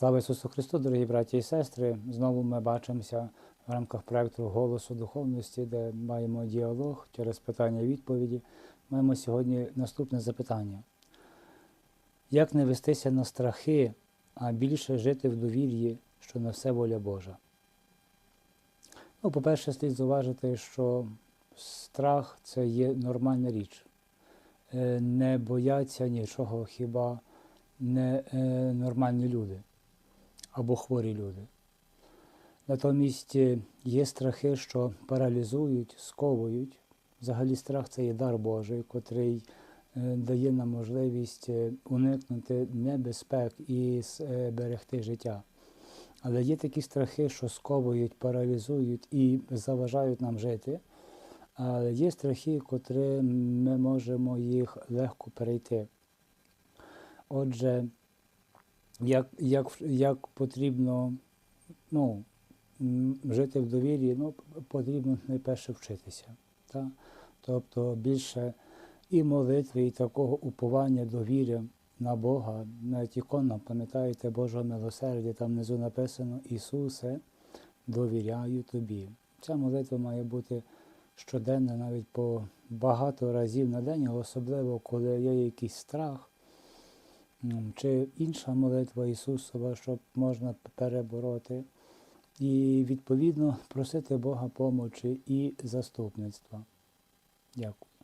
Слава Ісусу Христу, дорогі браті і сестри! Знову ми бачимося в рамках проекту Голосу духовності, де маємо діалог через питання і відповіді. Маємо сьогодні наступне запитання. Як не вестися на страхи, а більше жити в довір'ї, що на все воля Божа? Ну, по-перше, слід зауважити, що страх це є нормальна річ. Е, Не бояться нічого хіба не е, нормальні люди або хворі люди. Натомість е, є страхи, що паралізують, сковують. Взагалі страх це є дар Божий, котрий е, дає нам можливість е, уникнути небезпек і зберегти життя. Але є такі страхи, що сковують, паралізують і заважають нам жити. Але є страхи, котрі ми можемо їх легко перейти. Отже, як, як, як потрібно ну, жити в довірі, ну, потрібно найперше вчитися. Та? Тобто більше і молитви, і такого уповання, довіря на Бога, навіть ікона, пам'ятаєте, Божого милосердя, там внизу написано Ісусе, довіряю тобі. Ця молитва має бути щоденна, навіть по багато разів на день, особливо коли є якийсь страх. Чи інша молитва Ісусова, щоб можна перебороти, і відповідно просити Бога помочі і заступництва. Дякую.